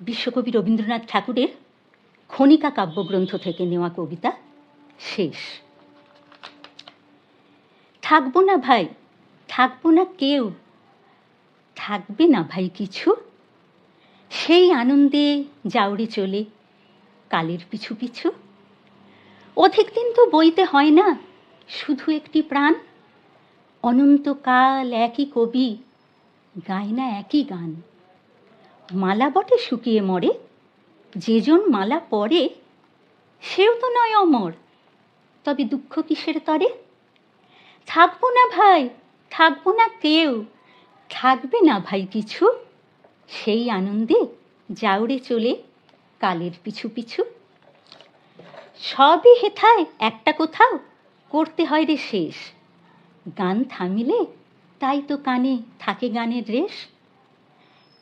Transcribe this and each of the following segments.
বিশ্বকবি রবীন্দ্রনাথ ঠাকুরের খনিকা কাব্যগ্রন্থ থেকে নেওয়া কবিতা শেষ। থাকব না ভাই, থাকব না কেউ, থাকবে না ভাই কিছু। সেই আনন্দে যাওরে চলে কালের পিছু পিছু। অধিক দিন তো বইতে হয় না, শুধু একটি প্রাণ। অনন্তকাল একই কবি, গায় না একই গান। মালা বটে শুকিয়ে মরে। যেজন মালা পরে, সেও তো নয় অমর। তবে দুঃখ কিসের তরে? থাকব না ভাই, থাকব না কেউ। থাকবে না ভাই কিছু। সেই আনন্দে যাওরে চলে কালের পিছু পিছু। সবই হেথায়, একটা কোথাও করতে হয় রে শেষ। গান থামিলে তাই তো কানে থাকে গানের রেশ।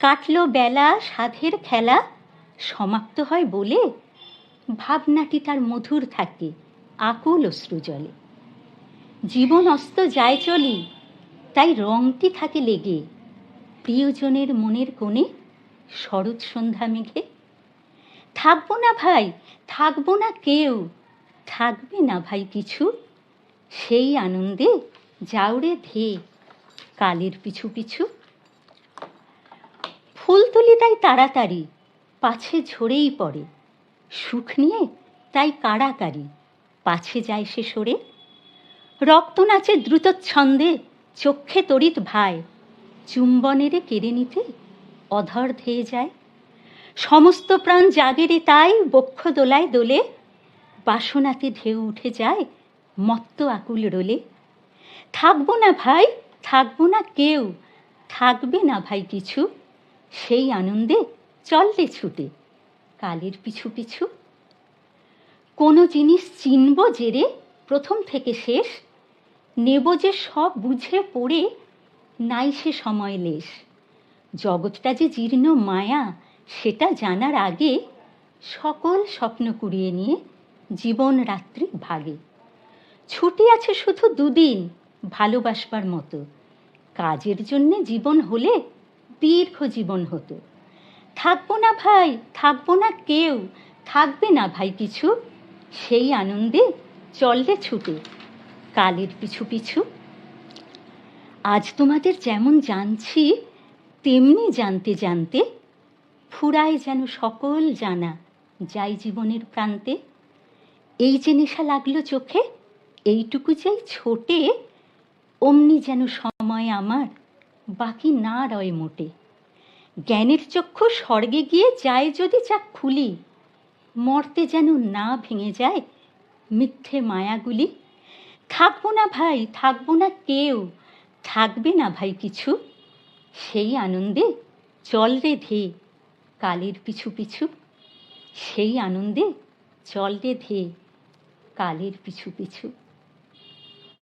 কাটলো বেলা সাধের খেলা সমাপ্ত হয় বলে ভাবনাটি তার মধুর থাকে, আকুল অশ্রু জলে জীবন অস্ত যায় চলি, তাই রংটি থাকে লেগে। প্রিয়জনের মনের কোণে শরৎ সন্ধ্যা মেঘে। থাকব না ভাই, থাকব না কেউ, থাকবে না ভাই কিছু, সেই আনন্দে যাওরে ধে কালের পিছু পিছু। ফুল তুলি তাই তাড়াতাড়ি, পাছে ঝরেই পড়ে। সুখ নিয়ে তাই কাড়াকাড়ি, পাছে যায় সে সরে। রক্ত নাচে দ্রুত ছন্দে চক্ষে তড়িৎ ভাই চুম্বনেরে কেড়ে নিতে অধর ধেয়ে যায়। সমস্ত প্রাণ জাগেরে তাই বক্ষ দোলায় দোলে। বাসনাতে ঢেউ উঠে যায় মত্ত আকুল রোলে। থাকব না ভাই, থাকব না কেউ, থাকবে না ভাই কিছু। সেই আনন্দে চললে ছুটে, কালের পিছু পিছু। কোনো জিনিস চিনব জেরে প্রথম থেকে শেষ, নেব যে সব বুঝে পড়ে নাই সে সময় লেশ। জগৎটা যে জীর্ণ মায়া, সেটা জানার আগে সকল স্বপ্ন কুড়িয়ে নিয়ে জীবন রাত্রি ভাগে। ছুটি আছে শুধু দুদিন ভালোবাসবার মতো, কাজের জন্যে জীবন হলে দীর্ঘ জীবন হতো। থাকব না ভাই, থাকব না কেউ, থাকবে না ভাই কিছু। সেই আনন্দে চললে ছুটে, কালের পিছু পিছু। আজ তোমাদের যেমন জানছি, তেমনি জানতে জানতে ফুরায় যেন সকল জানা যাই জীবনের প্রান্তে। এই যে নেশা লাগল চোখে, এইটুকু যাই ছোটে, অমনি যেন সময় আমার বাকি না রয় মোটে। জ্ঞানের চক্ষু স্বর্গে গিয়ে যায় যদি চাক খুলি, মর্তে যেন না ভেঙে যায় মিথ্যে মায়াগুলি। থাকব না ভাই, থাকব না কেউ, থাকবে না ভাই কিছু। সেই আনন্দে চল রে ধে কালের পিছু পিছু। সেই আনন্দে চল রে ধে কালের পিছু পিছু।